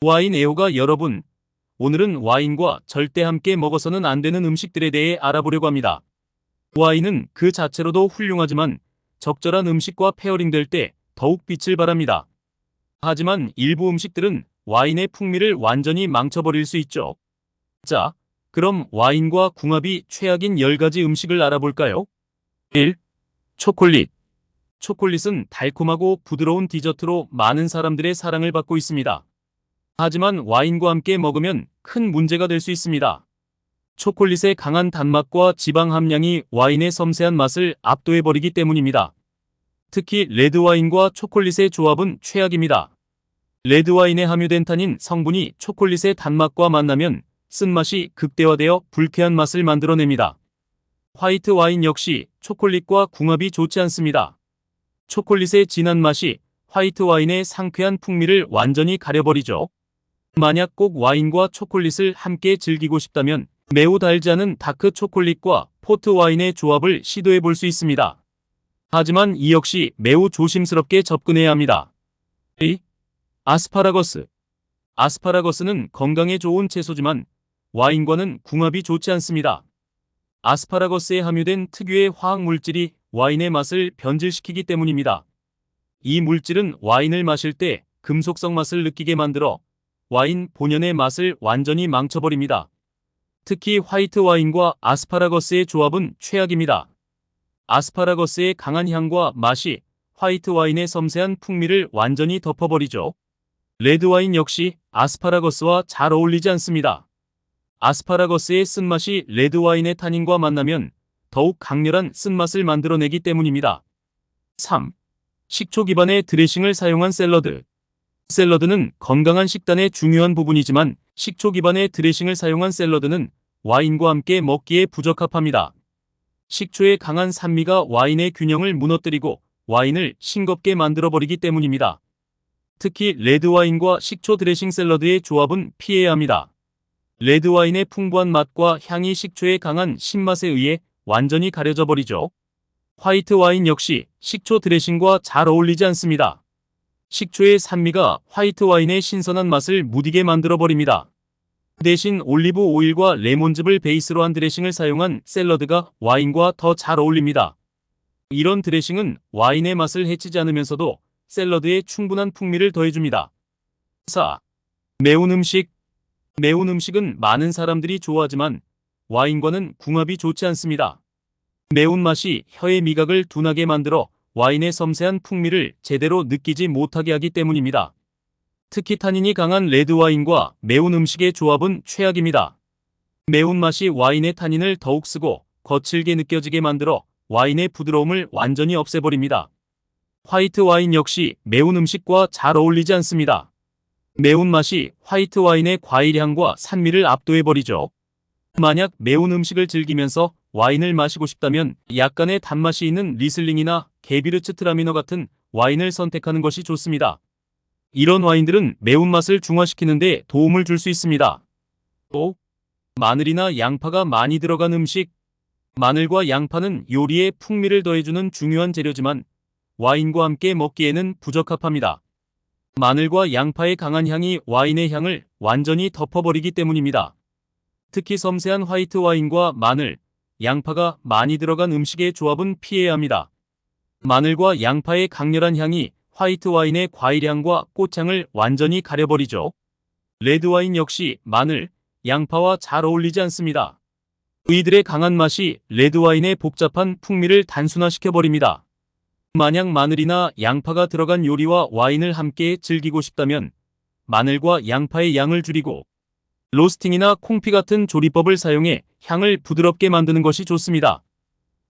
와인 애호가 여러분, 오늘은 와인과 절대 함께 먹어서는 안 되는 음식들에 대해 알아보려고 합니다. 와인은 그 자체로도 훌륭하지만 적절한 음식과 페어링될 때 더욱 빛을 발합니다. 하지만 일부 음식들은 와인의 풍미를 완전히 망쳐버릴 수 있죠. 자, 그럼 와인과 궁합이 최악인 10가지 음식을 알아볼까요? 1. 초콜릿. 초콜릿은 달콤하고 부드러운 디저트로 많은 사람들의 사랑을 받고 있습니다. 하지만 와인과 함께 먹으면 큰 문제가 될 수 있습니다. 초콜릿의 강한 단맛과 지방 함량이 와인의 섬세한 맛을 압도해버리기 때문입니다. 특히 레드와인과 초콜릿의 조합은 최악입니다. 레드와인에 함유된 타닌 성분이 초콜릿의 단맛과 만나면 쓴맛이 극대화되어 불쾌한 맛을 만들어냅니다. 화이트 와인 역시 초콜릿과 궁합이 좋지 않습니다. 초콜릿의 진한 맛이 화이트 와인의 상쾌한 풍미를 완전히 가려버리죠. 만약 꼭 와인과 초콜릿을 함께 즐기고 싶다면 매우 달지 않은 다크 초콜릿과 포트 와인의 조합을 시도해 볼 수 있습니다. 하지만 이 역시 매우 조심스럽게 접근해야 합니다. 2. 아스파라거스. 아스파라거스는 건강에 좋은 채소지만 와인과는 궁합이 좋지 않습니다. 아스파라거스에 함유된 특유의 화학 물질이 와인의 맛을 변질시키기 때문입니다. 이 물질은 와인을 마실 때 금속성 맛을 느끼게 만들어 와인 본연의 맛을 완전히 망쳐버립니다. 특히 화이트 와인과 아스파라거스의 조합은 최악입니다. 아스파라거스의 강한 향과 맛이 화이트 와인의 섬세한 풍미를 완전히 덮어버리죠. 레드 와인 역시 아스파라거스와 잘 어울리지 않습니다. 아스파라거스의 쓴맛이 레드 와인의 타닌과 만나면 더욱 강렬한 쓴맛을 만들어내기 때문입니다. 3. 식초 기반의 드레싱을 사용한 샐러드. 샐러드는 건강한 식단의 중요한 부분이지만 식초 기반의 드레싱을 사용한 샐러드는 와인과 함께 먹기에 부적합합니다. 식초의 강한 산미가 와인의 균형을 무너뜨리고 와인을 싱겁게 만들어버리기 때문입니다. 특히 레드와인과 식초 드레싱 샐러드의 조합은 피해야 합니다. 레드와인의 풍부한 맛과 향이 식초의 강한 신맛에 의해 완전히 가려져 버리죠. 화이트 와인 역시 식초 드레싱과 잘 어울리지 않습니다. 식초의 산미가 화이트 와인의 신선한 맛을 무디게 만들어 버립니다. 대신 올리브 오일과 레몬즙을 베이스로 한 드레싱을 사용한 샐러드가 와인과 더 잘 어울립니다. 이런 드레싱은 와인의 맛을 해치지 않으면서도 샐러드에 충분한 풍미를 더해줍니다. 4. 매운 음식 매운 음식은 많은 사람들이 좋아하지만 와인과는 궁합이 좋지 않습니다. 매운맛이 혀의 미각을 둔하게 만들어 와인의 섬세한 풍미를 제대로 느끼지 못하게 하기 때문입니다. 특히 타닌이 강한 레드와인과 매운 음식의 조합은 최악입니다. 매운맛이 와인의 타닌을 더욱 쓰고 거칠게 느껴지게 만들어 와인의 부드러움을 완전히 없애버립니다. 화이트 와인 역시 매운 음식과 잘 어울리지 않습니다. 매운맛이 화이트 와인의 과일향과 산미를 압도해버리죠. 만약 매운 음식을 즐기면서 와인을 마시고 싶다면 약간의 단맛이 있는 리슬링이나 게비르츠 트라미너 같은 와인을 선택하는 것이 좋습니다. 이런 와인들은 매운맛을 중화시키는 데 도움을 줄 수 있습니다. 또 마늘이나 양파가 많이 들어간 음식 마늘과 양파는 요리에 풍미를 더해주는 중요한 재료지만 와인과 함께 먹기에는 부적합합니다. 마늘과 양파의 강한 향이 와인의 향을 완전히 덮어버리기 때문입니다. 특히 섬세한 화이트 와인과 마늘, 양파가 많이 들어간 음식의 조합은 피해야 합니다. 마늘과 양파의 강렬한 향이 화이트 와인의 과일향과 꽃향을 완전히 가려버리죠. 레드 와인 역시 마늘, 양파와 잘 어울리지 않습니다. 이들의 강한 맛이 레드 와인의 복잡한 풍미를 단순화시켜버립니다. 만약 마늘이나 양파가 들어간 요리와 와인을 함께 즐기고 싶다면 마늘과 양파의 양을 줄이고 로스팅이나 콩피 같은 조리법을 사용해 향을 부드럽게 만드는 것이 좋습니다.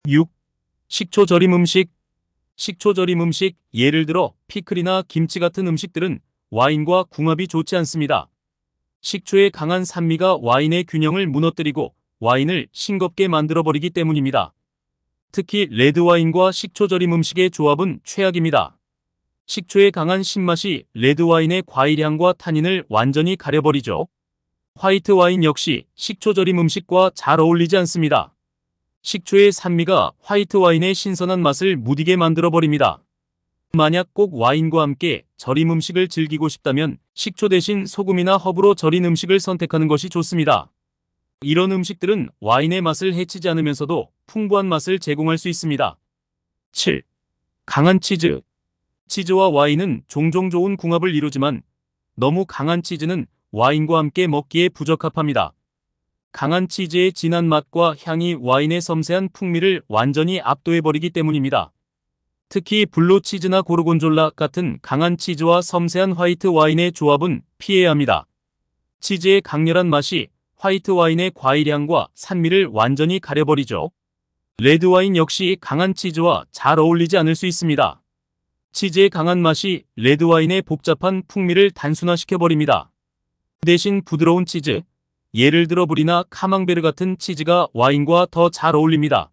6. 식초 절임 음식 식초 절임 음식, 예를 들어 피클이나 김치 같은 음식들은 와인과 궁합이 좋지 않습니다. 식초의 강한 산미가 와인의 균형을 무너뜨리고 와인을 싱겁게 만들어버리기 때문입니다. 특히 레드와인과 식초 절임 음식의 조합은 최악입니다. 식초의 강한 신맛이 레드와인의 과일향과 타닌을 완전히 가려버리죠. 화이트 와인 역시 식초 절임 음식과 잘 어울리지 않습니다. 식초의 산미가 화이트 와인의 신선한 맛을 무디게 만들어버립니다. 만약 꼭 와인과 함께 절임 음식을 즐기고 싶다면 식초 대신 소금이나 허브로 절인 음식을 선택하는 것이 좋습니다. 이런 음식들은 와인의 맛을 해치지 않으면서도 풍부한 맛을 제공할 수 있습니다. 7. 강한 치즈. 치즈와 와인은 종종 좋은 궁합을 이루지만 너무 강한 치즈는 와인과 함께 먹기에 부적합합니다. 강한 치즈의 진한 맛과 향이 와인의 섬세한 풍미를 완전히 압도해버리기 때문입니다. 특히 블루 치즈나 고르곤졸라 같은 강한 치즈와 섬세한 화이트 와인의 조합은 피해야 합니다. 치즈의 강렬한 맛이 화이트 와인의 과일향과 산미를 완전히 가려버리죠. 레드 와인 역시 강한 치즈와 잘 어울리지 않을 수 있습니다. 치즈의 강한 맛이 레드 와인의 복잡한 풍미를 단순화시켜버립니다. 대신 부드러운 치즈, 예를 들어 불이나 카망베르 같은 치즈가 와인과 더 잘 어울립니다.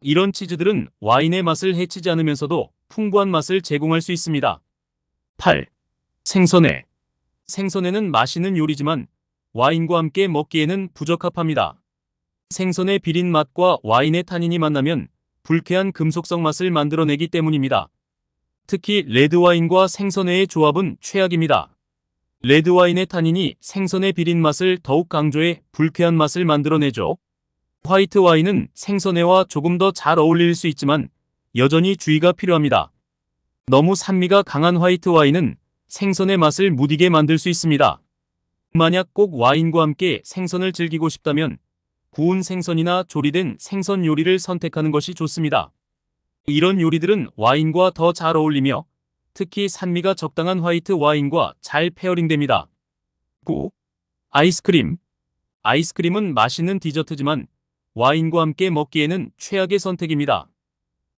이런 치즈들은 와인의 맛을 해치지 않으면서도 풍부한 맛을 제공할 수 있습니다. 8. 생선회. 생선회는 맛있는 요리지만 와인과 함께 먹기에는 부적합합니다. 생선의 비린 맛과 와인의 타닌이 만나면 불쾌한 금속성 맛을 만들어내기 때문입니다. 특히 레드와인과 생선회의 조합은 최악입니다. 레드와인의 타닌이 생선의 비린 맛을 더욱 강조해 불쾌한 맛을 만들어내죠. 화이트 와인은 생선회와 조금 더 잘 어울릴 수 있지만 여전히 주의가 필요합니다. 너무 산미가 강한 화이트 와인은 생선의 맛을 무디게 만들 수 있습니다. 만약 꼭 와인과 함께 생선을 즐기고 싶다면 구운 생선이나 조리된 생선 요리를 선택하는 것이 좋습니다. 이런 요리들은 와인과 더 잘 어울리며 특히 산미가 적당한 화이트 와인과 잘 페어링됩니다. 9. 아이스크림. 아이스크림은 맛있는 디저트지만 와인과 함께 먹기에는 최악의 선택입니다.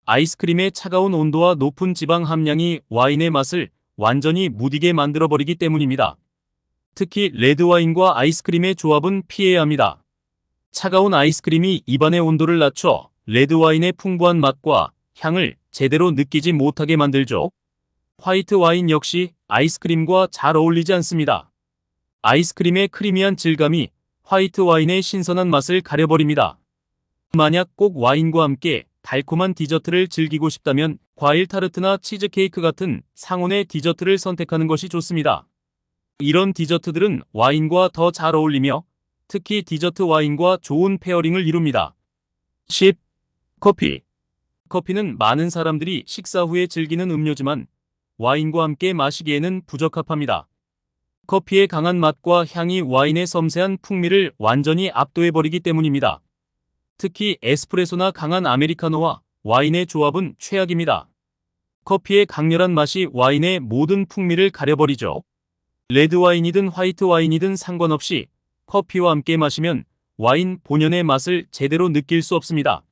아이스크림의 차가운 온도와 높은 지방 함량이 와인의 맛을 완전히 무디게 만들어버리기 때문입니다. 특히 레드와인과 아이스크림의 조합은 피해야 합니다. 차가운 아이스크림이 입안의 온도를 낮춰 레드와인의 풍부한 맛과 향을 제대로 느끼지 못하게 만들죠. 화이트 와인 역시 아이스크림과 잘 어울리지 않습니다. 아이스크림의 크리미한 질감이 화이트 와인의 신선한 맛을 가려버립니다. 만약 꼭 와인과 함께 달콤한 디저트를 즐기고 싶다면 과일 타르트나 치즈케이크 같은 상온의 디저트를 선택하는 것이 좋습니다. 이런 디저트들은 와인과 더 잘 어울리며 특히 디저트 와인과 좋은 페어링을 이룹니다. 10. 커피. 커피는 많은 사람들이 식사 후에 즐기는 음료지만 와인과 함께 마시기에는 부적합합니다. 커피의 강한 맛과 향이 와인의 섬세한 풍미를 완전히 압도해버리기 때문입니다. 특히 에스프레소나 강한 아메리카노와 와인의 조합은 최악입니다. 커피의 강렬한 맛이 와인의 모든 풍미를 가려버리죠. 레드 와인이든 화이트 와인이든 상관없이 커피와 함께 마시면 와인 본연의 맛을 제대로 느낄 수 없습니다.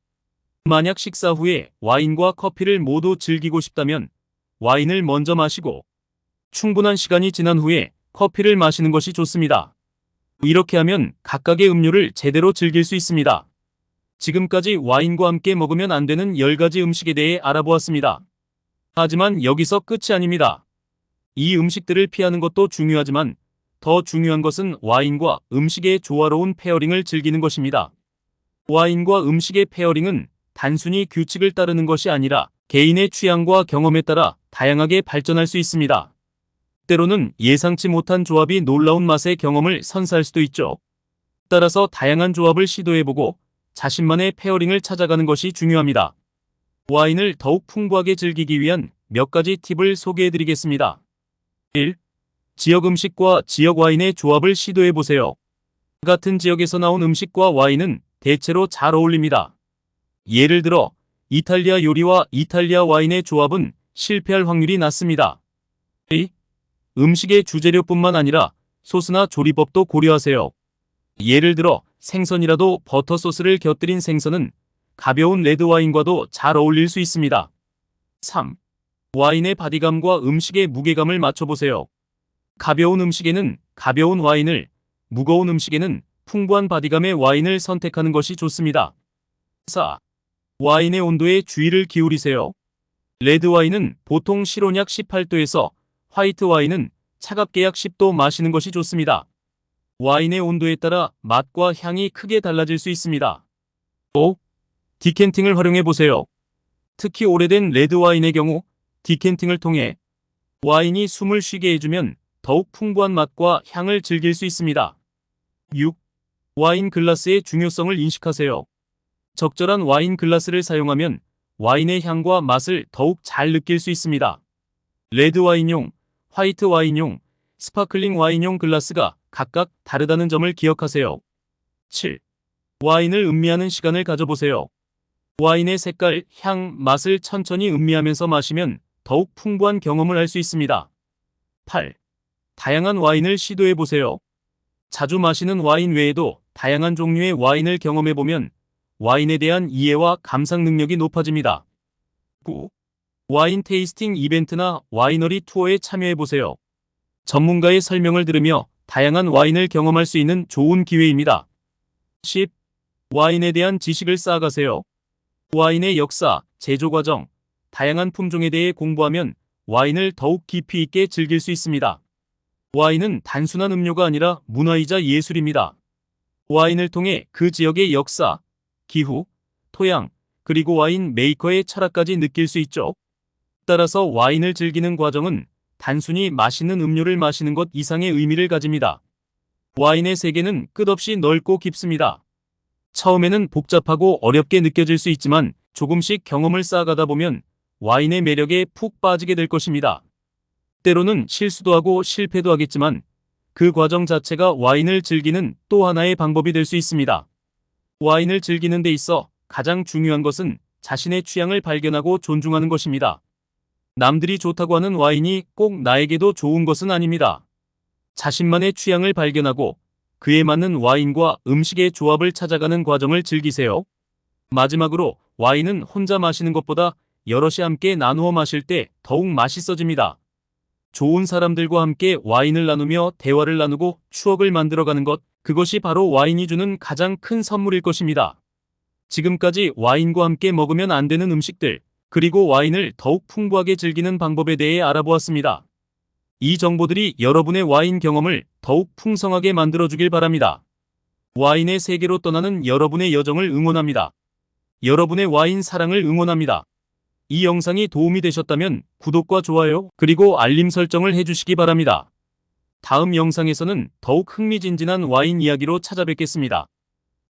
만약 식사 후에 와인과 커피를 모두 즐기고 싶다면 와인을 먼저 마시고 충분한 시간이 지난 후에 커피를 마시는 것이 좋습니다. 이렇게 하면 각각의 음료를 제대로 즐길 수 있습니다. 지금까지 와인과 함께 먹으면 안 되는 10가지 음식에 대해 알아보았습니다. 하지만 여기서 끝이 아닙니다. 이 음식들을 피하는 것도 중요하지만 더 중요한 것은 와인과 음식의 조화로운 페어링을 즐기는 것입니다. 와인과 음식의 페어링은 단순히 규칙을 따르는 것이 아니라 개인의 취향과 경험에 따라 다양하게 발전할 수 있습니다. 때로는 예상치 못한 조합이 놀라운 맛의 경험을 선사할 수도 있죠. 따라서 다양한 조합을 시도해보고 자신만의 페어링을 찾아가는 것이 중요합니다. 와인을 더욱 풍부하게 즐기기 위한 몇 가지 팁을 소개해드리겠습니다. 1. 지역 음식과 지역 와인의 조합을 시도해보세요. 같은 지역에서 나온 음식과 와인은 대체로 잘 어울립니다. 예를 들어 이탈리아 요리와 이탈리아 와인의 조합은 실패할 확률이 낮습니다. 2. 음식의 주재료뿐만 아니라 소스나 조리법도 고려하세요. 예를 들어 생선이라도 버터 소스를 곁들인 생선은 가벼운 레드 와인과도 잘 어울릴 수 있습니다. 3. 와인의 바디감과 음식의 무게감을 맞춰보세요. 가벼운 음식에는 가벼운 와인을, 무거운 음식에는 풍부한 바디감의 와인을 선택하는 것이 좋습니다. 4. 와인의 온도에 주의를 기울이세요. 레드 와인은 보통 실온약 18도에서 화이트 와인은 차갑게 약 10도 마시는 것이 좋습니다. 와인의 온도에 따라 맛과 향이 크게 달라질 수 있습니다. 5. 디켄팅을 활용해 보세요. 특히 오래된 레드 와인의 경우 디켄팅을 통해 와인이 숨을 쉬게 해주면 더욱 풍부한 맛과 향을 즐길 수 있습니다. 6. 와인 글라스의 중요성을 인식하세요. 적절한 와인 글라스를 사용하면 와인의 향과 맛을 더욱 잘 느낄 수 있습니다. 레드 와인용, 화이트 와인용, 스파클링 와인용 글라스가 각각 다르다는 점을 기억하세요. 7. 와인을 음미하는 시간을 가져보세요. 와인의 색깔, 향, 맛을 천천히 음미하면서 마시면 더욱 풍부한 경험을 할 수 있습니다. 8. 다양한 와인을 시도해 보세요. 자주 마시는 와인 외에도 다양한 종류의 와인을 경험해 보면 와인에 대한 이해와 감상 능력이 높아집니다. 9. 와인 테이스팅 이벤트나 와이너리 투어에 참여해 보세요. 전문가의 설명을 들으며 다양한 와인을 경험할 수 있는 좋은 기회입니다. 10. 와인에 대한 지식을 쌓아가세요. 와인의 역사, 제조 과정, 다양한 품종에 대해 공부하면 와인을 더욱 깊이 있게 즐길 수 있습니다. 와인은 단순한 음료가 아니라 문화이자 예술입니다. 와인을 통해 그 지역의 역사, 기후, 토양, 그리고 와인 메이커의 철학까지 느낄 수 있죠. 따라서 와인을 즐기는 과정은 단순히 맛있는 음료를 마시는 것 이상의 의미를 가집니다. 와인의 세계는 끝없이 넓고 깊습니다. 처음에는 복잡하고 어렵게 느껴질 수 있지만 조금씩 경험을 쌓아가다 보면 와인의 매력에 푹 빠지게 될 것입니다. 때로는 실수도 하고 실패도 하겠지만 그 과정 자체가 와인을 즐기는 또 하나의 방법이 될 수 있습니다. 와인을 즐기는 데 있어 가장 중요한 것은 자신의 취향을 발견하고 존중하는 것입니다. 남들이 좋다고 하는 와인이 꼭 나에게도 좋은 것은 아닙니다. 자신만의 취향을 발견하고 그에 맞는 와인과 음식의 조합을 찾아가는 과정을 즐기세요. 마지막으로 와인은 혼자 마시는 것보다 여럿이 함께 나누어 마실 때 더욱 맛있어집니다. 좋은 사람들과 함께 와인을 나누며 대화를 나누고 추억을 만들어가는 것, 그것이 바로 와인이 주는 가장 큰 선물일 것입니다. 지금까지 와인과 함께 먹으면 안 되는 음식들, 그리고 와인을 더욱 풍부하게 즐기는 방법에 대해 알아보았습니다. 이 정보들이 여러분의 와인 경험을 더욱 풍성하게 만들어주길 바랍니다. 와인의 세계로 떠나는 여러분의 여정을 응원합니다. 여러분의 와인 사랑을 응원합니다. 이 영상이 도움이 되셨다면 구독과 좋아요, 그리고 알림 설정을 해주시기 바랍니다. 다음 영상에서는 더욱 흥미진진한 와인 이야기로 찾아뵙겠습니다.